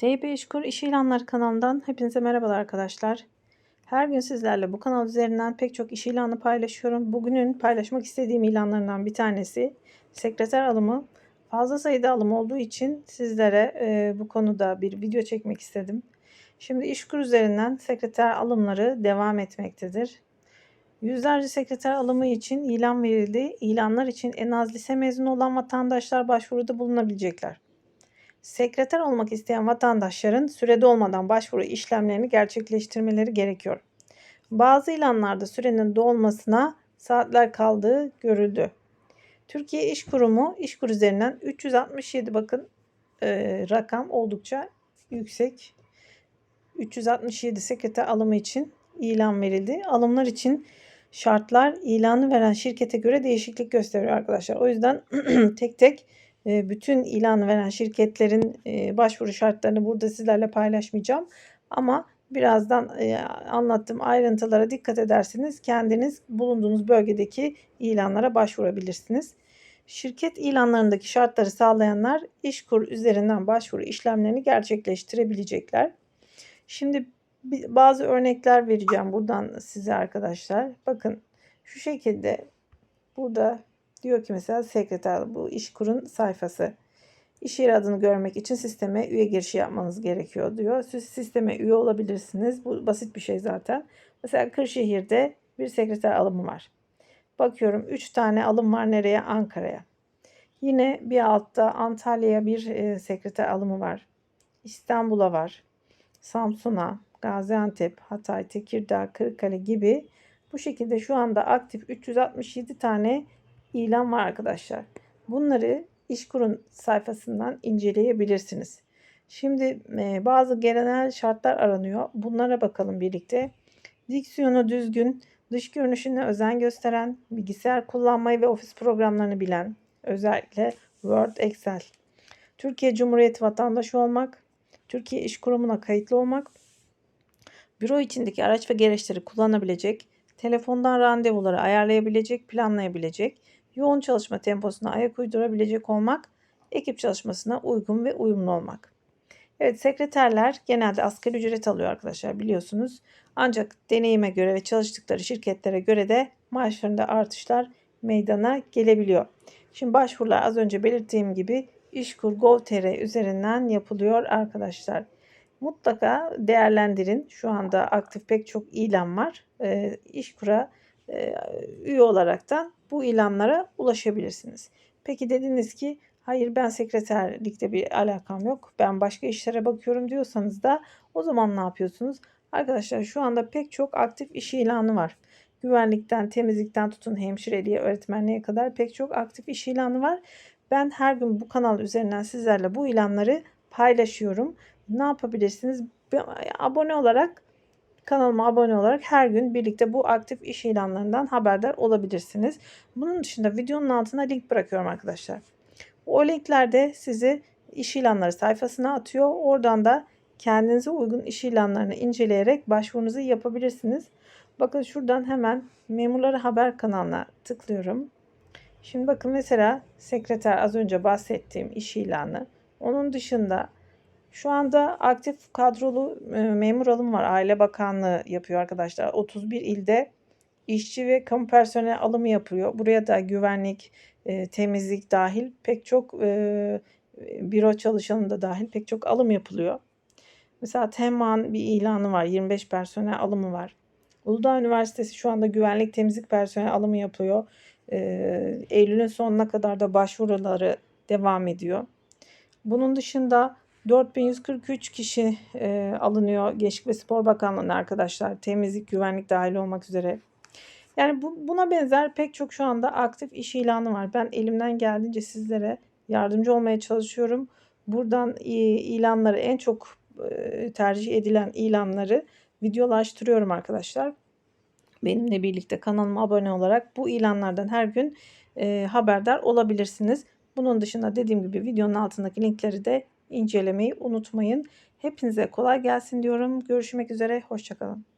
TB İşkur İş İlanları kanalından hepinize merhabalar arkadaşlar. Her gün sizlerle bu kanal üzerinden pek çok iş ilanı paylaşıyorum. Bugünün paylaşmak istediğim ilanlarından bir tanesi sekreter alımı. Fazla sayıda alım olduğu için sizlere e, bu konuda bir video çekmek istedim. Şimdi İşkur üzerinden sekreter alımları devam etmektedir. Yüzlerce sekreter alımı için ilan verildi. İlanlar için en az lise mezunu olan vatandaşlar başvuruda bulunabilecekler. Sekreter olmak isteyen vatandaşların sürede olmadan başvuru işlemlerini gerçekleştirmeleri gerekiyor. Bazı ilanlarda sürenin dolmasına saatler kaldığı görüldü. Türkiye İş Kurumu İşkur üzerinden 367 bakın e, rakam oldukça yüksek. 367 sekreter alımı için ilan verildi. Alımlar için şartlar ilanı veren şirkete göre değişiklik gösteriyor arkadaşlar. O yüzden tek tek bütün ilan veren şirketlerin e, başvuru şartlarını burada sizlerle paylaşmayacağım. Ama birazdan e, anlattığım ayrıntılara dikkat ederseniz kendiniz bulunduğunuz bölgedeki ilanlara başvurabilirsiniz. Şirket ilanlarındaki şartları sağlayanlar İşkur üzerinden başvuru işlemlerini gerçekleştirebilecekler. Şimdi bazı örnekler vereceğim buradan size arkadaşlar. Bakın şu şekilde burada diyor ki mesela sekreter bu İşkur'un sayfası. İş yeri adını görmek için sisteme üye girişi yapmanız gerekiyor diyor. Siz sisteme üye olabilirsiniz. Bu basit bir şey zaten. Mesela Kırşehir'de bir sekreter alımı var. Bakıyorum 3 tane alım var nereye? Ankara'ya. Yine bir altta Antalya'ya bir e, sekreter alımı var. İstanbul'a var. Samsun'a, Gaziantep, Hatay, Tekirdağ, Kırıkkale gibi bu şekilde şu anda aktif 367 tane ilan var arkadaşlar. Bunları İşkur'un sayfasından inceleyebilirsiniz. Şimdi e, bazı genel şartlar aranıyor. Bunlara bakalım birlikte. Diksiyonu düzgün, dış görünüşüne özen gösteren, bilgisayar kullanmayı ve ofis programlarını bilen, özellikle Word, Excel. Türkiye Cumhuriyeti vatandaşı olmak, Türkiye İş Kurumu'na kayıtlı olmak, büro içindeki araç ve gereçleri kullanabilecek, telefondan randevuları ayarlayabilecek, planlayabilecek, yoğun çalışma temposuna ayak uydurabilecek olmak, ekip çalışmasına uygun ve uyumlu olmak. Evet sekreterler genelde asgari ücret alıyor arkadaşlar biliyorsunuz. Ancak deneyime göre ve çalıştıkları şirketlere göre de maaşlarında artışlar meydana gelebiliyor. Şimdi başvurular az önce belirttiğim gibi İşkur Gov.tr üzerinden yapılıyor arkadaşlar. Mutlaka değerlendirin. Şu anda aktif pek çok ilan var. E, İşkur'a üye olaraktan bu ilanlara ulaşabilirsiniz. Peki dediniz ki hayır ben sekreterlikte bir alakam yok. Ben başka işlere bakıyorum diyorsanız da o zaman ne yapıyorsunuz? Arkadaşlar şu anda pek çok aktif iş ilanı var. Güvenlikten, temizlikten tutun hemşireliğe, öğretmenliğe kadar pek çok aktif iş ilanı var. Ben her gün bu kanal üzerinden sizlerle bu ilanları paylaşıyorum. Ne yapabilirsiniz? Abone olarak Kanalıma abone olarak her gün birlikte bu aktif iş ilanlarından haberdar olabilirsiniz. Bunun dışında videonun altına link bırakıyorum arkadaşlar. O linklerde sizi iş ilanları sayfasına atıyor. Oradan da kendinize uygun iş ilanlarını inceleyerek başvurunuzu yapabilirsiniz. Bakın şuradan hemen memurları haber kanalına tıklıyorum. Şimdi bakın mesela sekreter az önce bahsettiğim iş ilanı. Onun dışında şu anda aktif kadrolu e, memur alım var. Aile Bakanlığı yapıyor arkadaşlar. 31 ilde işçi ve kamu personel alımı yapıyor. Buraya da güvenlik, e, temizlik dahil pek çok e, büro çalışanı da dahil pek çok alım yapılıyor. Mesela Temman bir ilanı var. 25 personel alımı var. Uludağ Üniversitesi şu anda güvenlik temizlik personel alımı yapıyor. Eylül'ün sonuna kadar da başvuruları devam ediyor. Bunun dışında 4143 kişi e, alınıyor Gençlik ve Spor Bakanlığı'na arkadaşlar. Temizlik, güvenlik dahil olmak üzere. Yani bu, buna benzer pek çok şu anda aktif iş ilanı var. Ben elimden geldiğince sizlere yardımcı olmaya çalışıyorum. Buradan ilanları en çok e, tercih edilen ilanları videolaştırıyorum arkadaşlar. Benimle birlikte kanalıma abone olarak bu ilanlardan her gün e, haberdar olabilirsiniz. Bunun dışında dediğim gibi videonun altındaki linkleri de incelemeyi unutmayın. Hepinize kolay gelsin diyorum. Görüşmek üzere. Hoşçakalın.